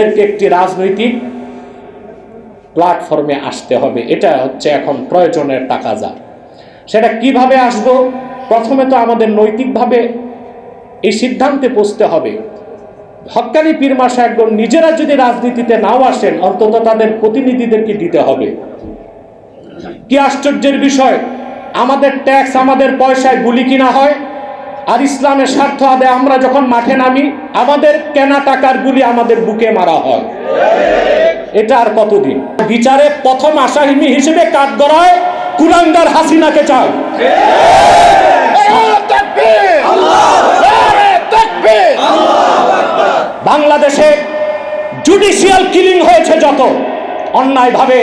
আমাদেরকে একটি রাজনৈতিক প্ল্যাটফর্মে আসতে হবে। এটা হচ্ছে এখন প্রয়োজনের তাকাজা সেটা কীভাবে আসব? প্রথমে তো আমাদের নৈতিকভাবে এই সিদ্ধান্তে পৌঁছতে হবে। হক্কানি পীর মাসা একদম নিজেরা যদি রাজনীতিতে নাও আসেন, অন্তত তাদের প্রতিনিধিদেরকে দিতে হবে। কি আশ্চর্যের বিষয়? আমাদের ট্যাক্স আমাদের পয়সায় গুলি কিনা হয় আর ইসলামের স্বার্থ আদায় আমরা যখন মাঠে নামি আমাদের কেনা টাকার গুলি আমাদের বুকে মারা হয়। এটা আর কতদিন? বিচারে প্রথম আসামি হিসেবে কাঠগড়ায় কুলাঙ্গার হাসিনাকে চায় বাংলাদেশে জুডিশিয়াল কিলিং হয়েছে যত। অন্যায়ভাবে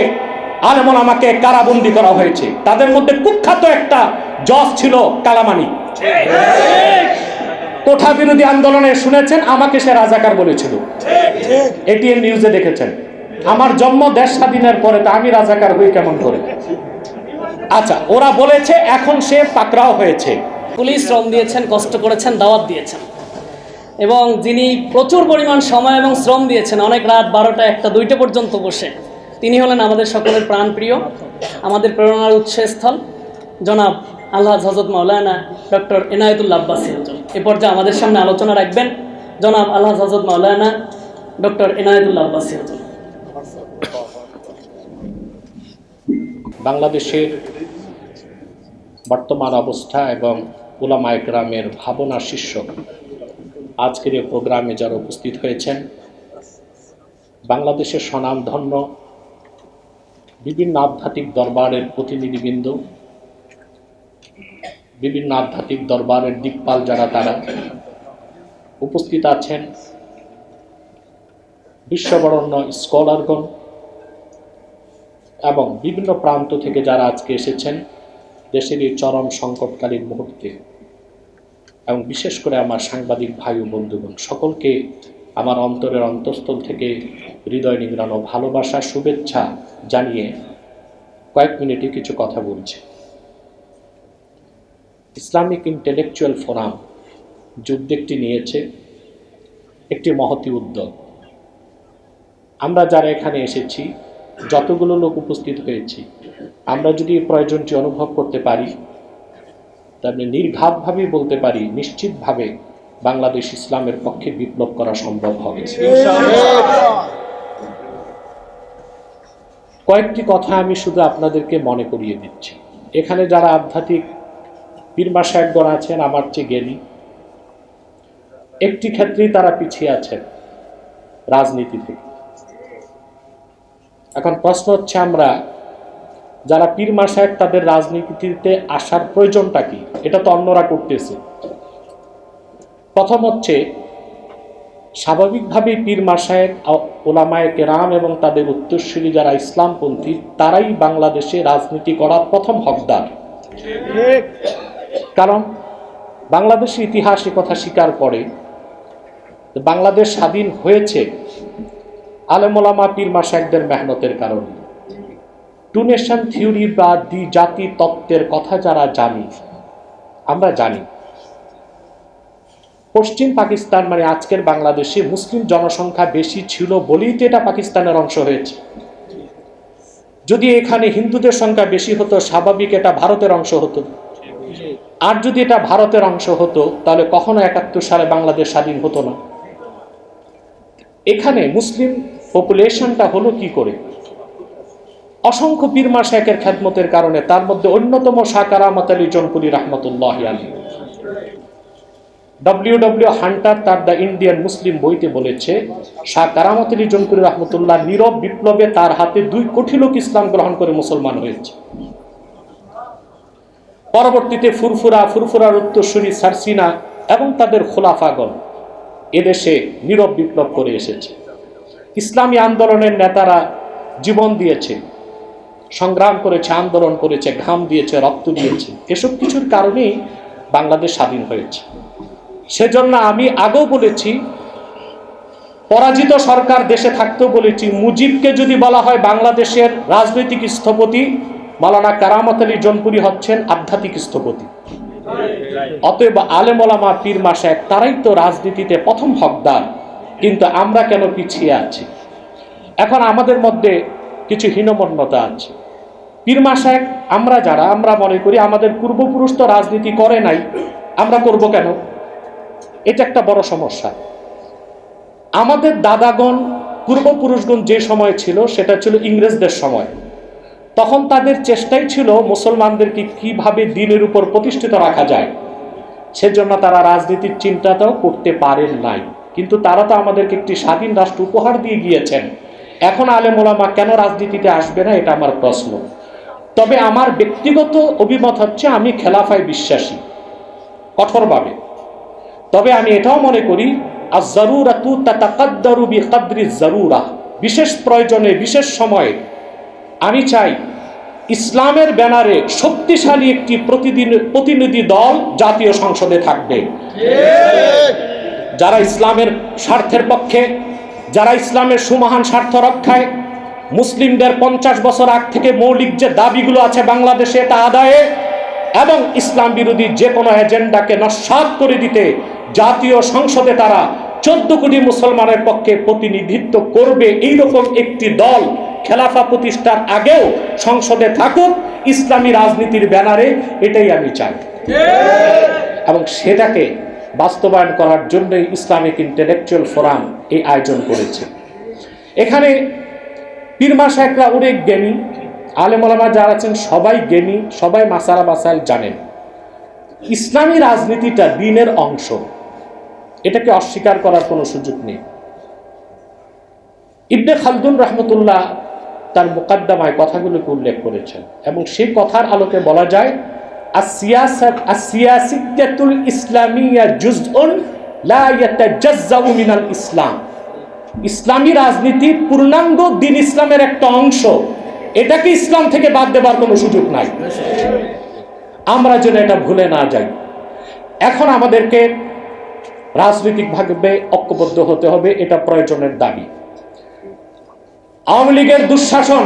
আলেমন আমাকে কারাবন্দি করা হয়েছে। তাদের মধ্যে কুখ্যাত একটা জজ ছিল কালামানি। কোঠা বিরোধী আন্দোলনে শুনেছেন, আমাকে সে রাজাকার বলেছিল। এটিএন নিউজে দেখেছেন। আমার জন্ম দেশ স্বাধীনের পরে তা আমি রাজাকার হই কেমন করে? আচ্ছা ওরা বলেছে, এখন সে পাকড়াও হয়েছে। পুলিশ শ্রম দিয়েছেন, কষ্ট করেছেন, দাওয়াত দিয়েছেন। এবং যিনি প্রচুর পরিমাণ সময় এবং শ্রম দিয়েছেন, অনেক রাত বারোটা একটা, দুইটা পর্যন্ত বসে। তিনি হলেন আমাদের সকলের প্রাণপ্রিয়, আমাদের প্রেরণার উৎসস্থল। জনাব আল্লাহ হজরত মাওলানা ডক্টর এনায়েতুল্লা আব্বাসী। এ পর্যায়ে আমাদের সামনে আলোচনা রাখবেন জনাব আল্লাহ হজরত মাওলানা ডক্টর এনায়েতুল্লা আব্বাসী। বাংলাদেশের বর্তমান অবস্থা এবং উলামা একরামের ভাবনা শীর্ষক আজকের এই প্রোগ্রামে যারা উপস্থিত হয়েছেন, বাংলাদেশের স্বনামধন্য বিভিন্ন আধ্যাত্মিক দরবারের প্রতিনিধিবৃন্দ, বিভিন্ন আধ্যাত্মিক দরবারের দিকপাল যারা তারা উপস্থিত আছেন। বিশ্ববরণ্য স্কলারগণ এবং বিভিন্ন প্রান্ত থেকে যারা আজকে এসেছেন, দেশের এই চরম সংকটকালীন মুহূর্তে এবং বিশেষ করে আমার সাংবাদিক ভাই ও বন্ধুগণ, সকলকে আমার অন্তরের অন্তঃস্থল থেকে হৃদয় নিংড়ানো ভালোবাসা, শুভেচ্ছা জানিয়ে কয়েক মিনিটে কিছু কথা বলছি। ইসলামিক ইন্টেলেকচুয়াল ফোরাম যে উদ্যোগটি নিয়েছে একটি মহতি উদ্যোগ। আমরা যারা এখানে এসেছি, যতগুলো লোক উপস্থিত হয়েছি, আমরা যদি প্রয়োজনটি অনুভব করতে পারি, তাহলে নির্ঘাতভাবেই বলতে পারি, নিশ্চিতভাবে বাংলাদেশ ইসলামের পক্ষে বিপ্লব করা সম্ভব হবে। কয়েকটি কথা আমি শুধু আপনাদেরকে মনে করিয়ে দিচ্ছি। এখানে যারা আধ্যাত্মিক পীরমা সাহেবগণ আছেন, আমার চেয়ে জ্ঞানী, একটি ক্ষেত্রেই তারা পিছিয়ে আছেন রাজনীতি থেকে। এখন প্রশ্ন হচ্ছে আমরা, যারা পীর মাসায় তাদের রাজনীতিতে আসার প্রয়োজনটা কি? এটা তো অন্যরা করতেছে। প্রথম হচ্ছে স্বাভাবিকভাবেই পীর মাসায়েক ওলামায় কেরাম এবং তাদের উত্তরসূরি যারা ইসলামপন্থী, তারাই বাংলাদেশে রাজনীতি করার প্রথম হকদার। কারণ বাংলাদেশের ইতিহাস কথা স্বীকার করে, বাংলাদেশ স্বাধীন হয়েছে আলেমোলামা পীর মাসায়কদের মেহনতের কারণে। টু নেশন থিওরি বা দ্বি জাতি তত্ত্বের কথা যারা জানি, আমরা জানি। পশ্চিম পাকিস্তান মানে আজকের বাংলাদেশে মুসলিম জনসংখ্যা বেশি ছিল বলেই তো এটা পাকিস্তানের অংশ হয়েছে। যদি এখানে হিন্দুদের সংখ্যা বেশি হতো, স্বাভাবিক এটা ভারতের অংশ হতো। আর যদি এটা ভারতের অংশ হতো, তাহলে কখনো একাত্তর সালে বাংলাদেশ স্বাধীন হতো না। এখানে মুসলিম পপুলেশনটা হলো কি করে? অসংখ্য পীরমা শেখের খ্যাতমতের কারণে তার মধ্যে অন্যতম সাকারামত আলী জনপুরি রহমতুল্লাহ আলী ডব্লিউ ডব্লিউ হান্টার তার দ্য ইন্ডিয়ান মুসলিম বইতে বলেছে, শাহ কারামত আলী জনপুরি রহমতুল্লাহ নীরব বিপ্লবে তার হাতে দুই কোটি লোক ইসলাম গ্রহণ করে মুসলমান হয়েছে। পরবর্তীতে ফুরফুরা, ফুরফুরার উত্তরসূরি সারসিনা এবং তাদের খোলাফাগণ এদেশে নীরব বিপ্লব করে এসেছে। ইসলামী আন্দোলনের নেতারা জীবন দিয়েছে, সংগ্রাম করেছে, আন্দোলন করেছে, ঘাম দিয়েছে, রক্ত দিয়েছে। এসব কিছুর কারণেই বাংলাদেশ স্বাধীন হয়েছে। সেজন্য আমি আগেও বলেছি, পরাজিত সরকার দেশে থাকতেও বলেছি, মুজিবকে যদি বলা হয় বাংলাদেশের রাজনৈতিক স্থপতি, মালানা কারামত আলী জনপুরি হচ্ছেন আধ্যাত্মিক স্থপতি। অতএব আলেমলামা পীর মাসায় তারাই তো রাজনীতিতে প্রথম হকদার, কিন্তু আমরা কেন পিছিয়ে আছি? এখন আমাদের মধ্যে কিছু হীনমন্যতা আছে। পীরমা সাহেব আমরা যারা, আমরা মনে করি আমাদের পূর্বপুরুষ তো রাজনীতি করে নাই, আমরা করব কেন? এটা একটা বড় সমস্যা। আমাদের দাদাগণ, পূর্বপুরুষগণ যে সময় ছিল, সেটা ছিল ইংরেজদের সময়। তখন তাদের চেষ্টাই ছিল মুসলমানদেরকে কীভাবে দিনের উপর প্রতিষ্ঠিত রাখা যায়। সেজন্য তারা রাজনীতির চিন্তাটাও করতে পারেন নাই। কিন্তু তারা তো আমাদেরকে একটি স্বাধীন রাষ্ট্র উপহার দিয়ে গিয়েছেন। এখন আলেম ওলামা কেন রাজনীতিতে আসবে না, এটা আমার প্রশ্ন। তবে আমার ব্যক্তিগত অভিমত হচ্ছে, আমি খেলাফায় বিশ্বাসী। কঠোরভাবে। তবে আমি এটাও মনে করি জরুরা। বিশেষ প্রয়োজনে, বিশেষ সময়ে আমি চাই ইসলামের ব্যানারে শক্তিশালী একটি প্রতিদিন, প্রতিনিধি দল জাতীয় সংসদে থাকবে। যারা ইসলামের স্বার্থের পক্ষে, যারা ইসলামের সুমহান স্বার্থ রক্ষায়, মুসলিমদের পঞ্চাশ বছর আগ থেকে মৌলিক যে দাবিগুলো আছে বাংলাদেশে তা আদায়ে এবং ইসলাম বিরোধী যে কোনো এজেন্ডাকে নস্বাত করে দিতে জাতীয় সংসদে তারা চোদ্দ কোটি মুসলমানের পক্ষে প্রতিনিধিত্ব করবে। এইরকম একটি দল খেলাফা প্রতিষ্ঠার আগেও সংসদে থাকুক, ইসলামী রাজনীতির ব্যানারে এটাই আমি চাই। এবং সেটাকে বাস্তবায়ন করার জন্যই ইসলামিক ইন্টেলেকচুয়াল ফোরাম এই আয়োজন করেছে। এখানে পীরমা সাহেবরা অনেক জ্ঞানী আলেমলামা যারা আছেন সবাই জ্ঞানী, সবাই মাসালা মাসাইল জানেন। ইসলামী রাজনীতিটা দিনের অংশ। এটাকে অস্বীকার করার কোনো সুযোগ নেই। ইবনে খালদুন রহমতুল্লাহ তার মোকাদ্দমায় কথাগুলোকে উল্লেখ করেছেন এবং সেই কথার আলোকে বলা যায় ইসলাম। ইসলামী রাজনীতি পূর্ণাঙ্গ দিন ইসলামের একটা অংশ। এটাকে ইসলাম থেকে বাদ দেবার কোনো সুযোগ নাই। আমরা যেন এটা ভুলে না যাই। এখন আমাদেরকে রাজনৈতিকভাবে ঐক্যবদ্ধ হতে হবে, এটা প্রয়োজনের দাবি। আওয়ামী লীগের দুঃশাসন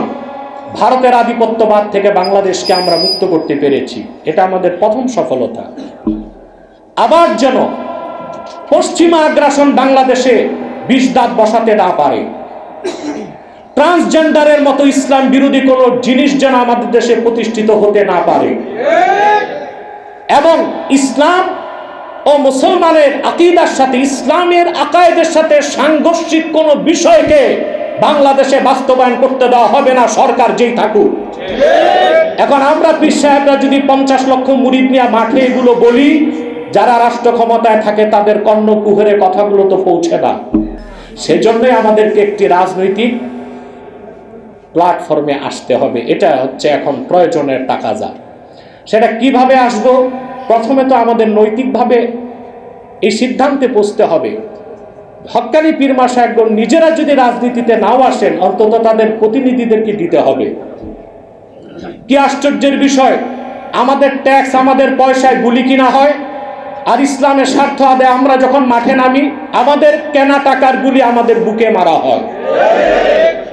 ভারতের আধিপত্যবাদ থেকে বাংলাদেশকে আমরা মুক্ত করতে পেরেছি, এটা আমাদের প্রথম সফলতা। আবার যেন পশ্চিমা আগ্রাসন বাংলাদেশে বিষ দাঁত বসাতে না পারে। ট্রান্সজেন্ডারের মতো ইসলাম বিরোধী কোনো জিনিস যেন আমাদের দেশে প্রতিষ্ঠিত হতে না পারে। এবং ইসলাম ও মুসলমানের আকিদার সাথে, ইসলামের আকায়েদের সাথে সাংঘর্ষিক কোনো বিষয়কে বাংলাদেশে বাস্তবায়ন করতে দেওয়া হবে না, সরকার যেই থাকুক। এখন আমরা পীর সাহেবরা যদি পঞ্চাশ লক্ষ মুরিদ নিয়ে মাঠে এগুলো বলি, যারা রাষ্ট্র ক্ষমতায় থাকে তাদের কর্ণ কুহের কথাগুলো তো পৌঁছে না। সেজন্যই আমাদেরকে একটি রাজনৈতিক প্ল্যাটফর্মে আসতে হবে, এটা হচ্ছে এখন প্রয়োজনের টাকাজা সেটা কীভাবে আসব? প্রথমে তো আমাদের নৈতিকভাবে এই সিদ্ধান্তে পৌঁছতে হবে। হক্কানি পীরমা সাহেবগণ নিজেরা যদি রাজনীতিতে নাও আসেন, অন্তত তাদের প্রতিনিধিদেরকে দিতে হবে। কি আশ্চর্যের বিষয়, আমাদের ট্যাক্স আমাদের পয়সায় গুলি কিনা হয়, আর ইসলামের স্বার্থ আদায় আমরা যখন মাঠে নামি, আমাদের কেনা টাকার গুলি আমাদের বুকে মারা হয়।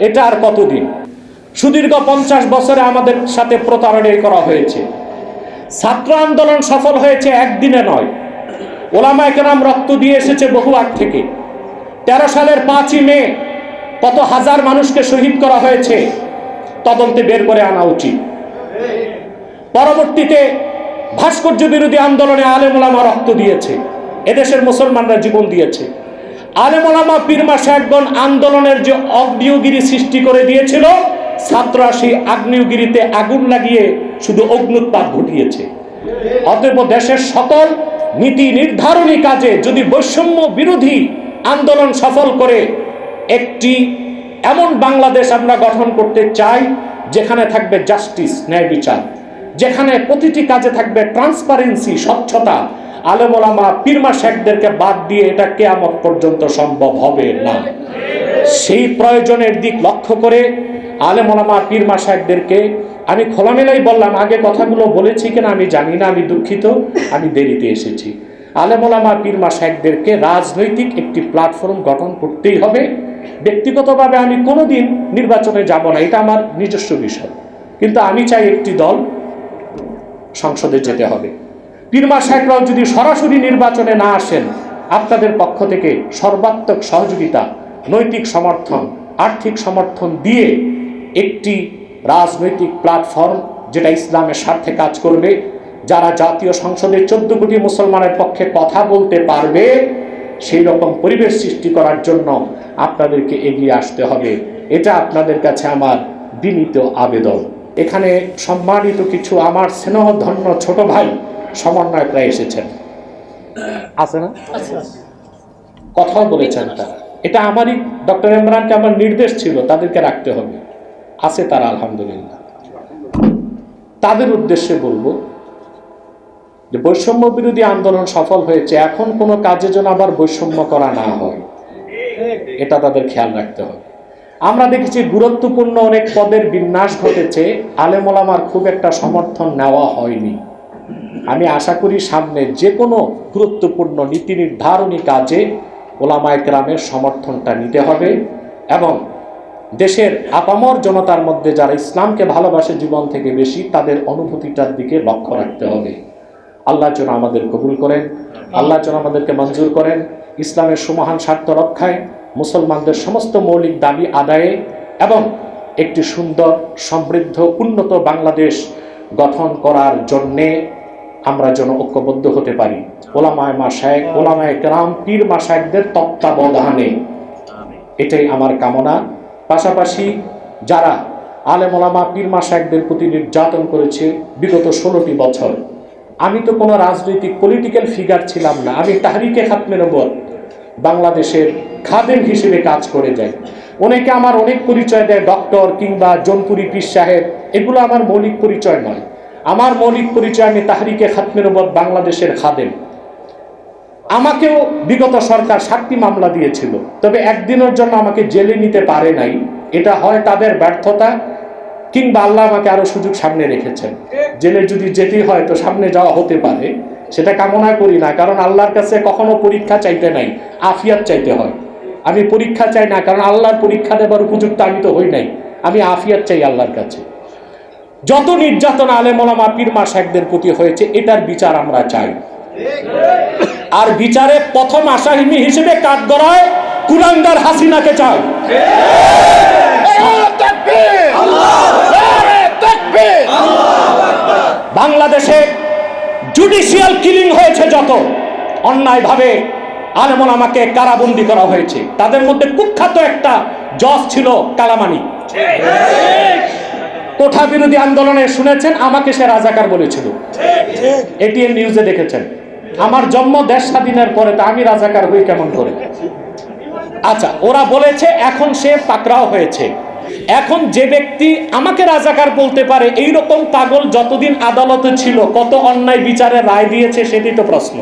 এটা আর কতদিন? সুদীর্ঘ পঞ্চাশ বছরে আমাদের সাথে প্রতারণা করা হয়েছে। ছাত্র আন্দোলন সফল হয়েছে একদিনে নয়। ওলামা একরাম রক্ত দিয়ে এসেছে বহু আগ থেকে। তেরো সালের পাঁচই মে কত হাজার মানুষকে শহীদ করা হয়েছে, তদন্তে বের করে আনা উচিত। পরবর্তীতে ভাস্কর্য বিরোধী আন্দোলনে আলেমোলামা রক্ত দিয়েছে, এদেশের মুসলমানরা জীবন দিয়েছে। আলেমোলামা পীরমা সাহেবগণ আন্দোলনের যে অগ্নিয়গিরি সৃষ্টি করে দিয়েছিল ছাত্ররা সেই আগ্নেয়গিরিতে আগুন লাগিয়ে শুধু অগ্নুৎপাত ঘটিয়েছে। অতএব দেশের সকল নীতি নির্ধারণী কাজে যদি বৈষম্য বিরোধী আন্দোলন সফল করে, একটি এমন বাংলাদেশ আমরা গঠন করতে চাই, যেখানে থাকবে জাস্টিস, ন্যায় বিচার, যেখানে প্রতিটি কাজে থাকবে ট্রান্সপারেন্সি, স্বচ্ছতা। আলেমোলামা পীরমা শেখদেরকে বাদ দিয়ে এটা কেয়ামত পর্যন্ত সম্ভব হবে না। সেই প্রয়োজনের দিক লক্ষ্য করে আলেমোলামা পীরমা শেখদেরকে আমি খোলামেলাই বললাম, আগে কথাগুলো বলেছি কিনা আমি জানি না, আমি দুঃখিত, আমি দেরিতে এসেছি। আলেমোলামা পীরমা শেখদেরকে রাজনৈতিক একটি প্ল্যাটফর্ম গঠন করতেই হবে। ব্যক্তিগতভাবে আমি কোনোদিন নির্বাচনে যাব না, এটা আমার নিজস্ব বিষয়। কিন্তু আমি চাই একটি দল সংসদে যেতে হবে। পীরমা সাহেবরাও যদি সরাসরি নির্বাচনে না আসেন, আপনাদের পক্ষ থেকে সর্বাত্মক সহযোগিতা, নৈতিক সমর্থন, আর্থিক সমর্থন দিয়ে একটি রাজনৈতিক প্ল্যাটফর্ম যেটা ইসলামের স্বার্থে কাজ করবে যারা জাতীয় সংসদে চোদ্দ কোটি মুসলমানের পক্ষে কথা বলতে পারবে সেই রকম পরিবেশ সৃষ্টি করার জন্য আপনাদেরকে এগিয়ে আসতে হবে। এটা আপনাদের কাছে আমার বিনীত আবেদন। এখানে সম্মানিত কিছু আমার স্নেহধন্য ছোট ভাই সমন্বয়করা এসেছেন। আছে না? কথাও বলেছেন তারা। এটা আমারই ডক্টর ইমরানকে আমার নির্দেশ ছিল তাদেরকে রাখতে হবে। আছে তারা, আলহামদুলিল্লাহ। তাদের উদ্দেশ্যে বলব যে বৈষম্য বিরোধী আন্দোলন সফল হয়েছে, এখন কোনো কাজে যেন আবার বৈষম্য করা না হয়। এটা তাদের খেয়াল রাখতে হবে। আমরা দেখেছি গুরুত্বপূর্ণ অনেক পদের বিন্যাস ঘটেছে আলেমোলামার খুব একটা সমর্থন নেওয়া হয়নি। আমি আশা করি সামনে যে কোনো গুরুত্বপূর্ণ নীতি নির্ধারণী কাজে ওলামায় গ্রামের সমর্থনটা নিতে হবে এবং দেশের আপামর জনতার মধ্যে যারা ইসলামকে ভালোবাসে জীবন থেকে বেশি তাদের অনুভূতিটার দিকে লক্ষ্য রাখতে হবে। আল্লাহ যেন আমাদের কবুল করেন আল্লাহ যেন আমাদেরকে মঞ্জুর করেন ইসলামের সুমহান স্বার্থ রক্ষায় মুসলমানদের সমস্ত মৌলিক দাবি আদায়ে এবং একটি সুন্দর সমৃদ্ধ উন্নত বাংলাদেশ গঠন করার জন্যে আমরা যেন ঐক্যবদ্ধ হতে পারি। ওলামায় মাসায়েক ওলামায় কেরাম পীর মা মাসায়েকদের তত্ত্বাবধানে এটাই আমার কামনা। পাশাপাশি যারা আলেম ওলামা পীর মাসায়েকদের প্রতি নির্যাতন করেছে বিগত ষোলোটি বছর, আমি তো কোনো রাজনৈতিক পলিটিক্যাল ফিগার ছিলাম না, আমি তাহরিকে খাতমের ওপর বাংলাদেশের খাদেম হিসেবে কাজ করে যাই। অনেকে আমার অনেক পরিচয় দেয় ডক্টর কিংবা জনপুরি পীর সাহেব, এগুলো আমার মৌলিক পরিচয় নয়। আমার মৌলিক পরিচয় আমি তাহরিকে খাতমের ওপর বাংলাদেশের খাদেম। আমাকেও বিগত সরকার সাতটি মামলা দিয়েছিল। তবে একদিনের জন্য আমাকে জেলে নিতে পারে নাই। এটা হয় তাদের ব্যর্থতা কিংবা আল্লাহ আমাকে আরও সুযোগ সামনে রেখেছেন। জেলে যদি যেতে হয় তো সামনে যাওয়া হতে পারে। সেটা কামনা করি না, কারণ আল্লাহর কাছে কখনো পরীক্ষা চাইতে নাই, আফিয়াত চাইতে হয়। আমি পরীক্ষা চাই না, কারণ আল্লাহর পরীক্ষা দেবার উপযুক্ত আমি তো হই নাই। আমি আফিয়াত চাই আল্লাহর কাছে। যত নির্যাতন আলেমলামা পীর মাসাকদের প্রতি হয়েছে, এটার বিচার আমরা চাই। আর বিচারে প্রথম আসামি হিসেবে কাঠগড়ায় কুলাঙ্গার হাসিনাকে চাই। বাংলাদেশে জুডিশিয়াল কিলিং হয়েছে যত অন্যায়ভাবে আলেমন আমাকে কারাবন্দি করা হয়েছে। তাদের মধ্যে কুখ্যাত একটা জজ ছিল কালামানি। কোঠা বিরোধী আন্দোলনে শুনেছেন আমাকে সে রাজাকার বলেছিল। এটিএন নিউজে দেখেছেন। আমার জন্ম দেশ স্বাধীনের পরে তা আমি রাজাকার হই কেমন করে? আচ্ছা ওরা বলেছে, এখন সে পাকড়াও হয়েছে। এখন যে ব্যক্তি আমাকে রাজাকার বলতে পারে এই রকম পাগল যতদিন আদালতে ছিল, কত অন্যায় বিচারে রায় দিয়েছে, সেটি তো প্রশ্ন।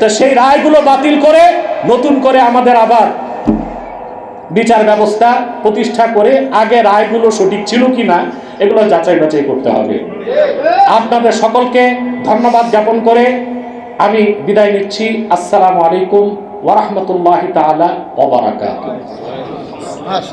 তো সেই রায়গুলো বাতিল করে, নতুন করে আমাদের আবার বিচার ব্যবস্থা প্রতিষ্ঠা করে আগে রায়গুলো সঠিক ছিল কি না এগুলো যাচাই বাছাই করতে হবে। আপনাদের সকলকে ধন্যবাদ জ্ঞাপন করে আমি বিদায় নিচ্ছি। আসসালামু আলাইকুম ওরহমতুল্লাহ তালা ওবরাকাত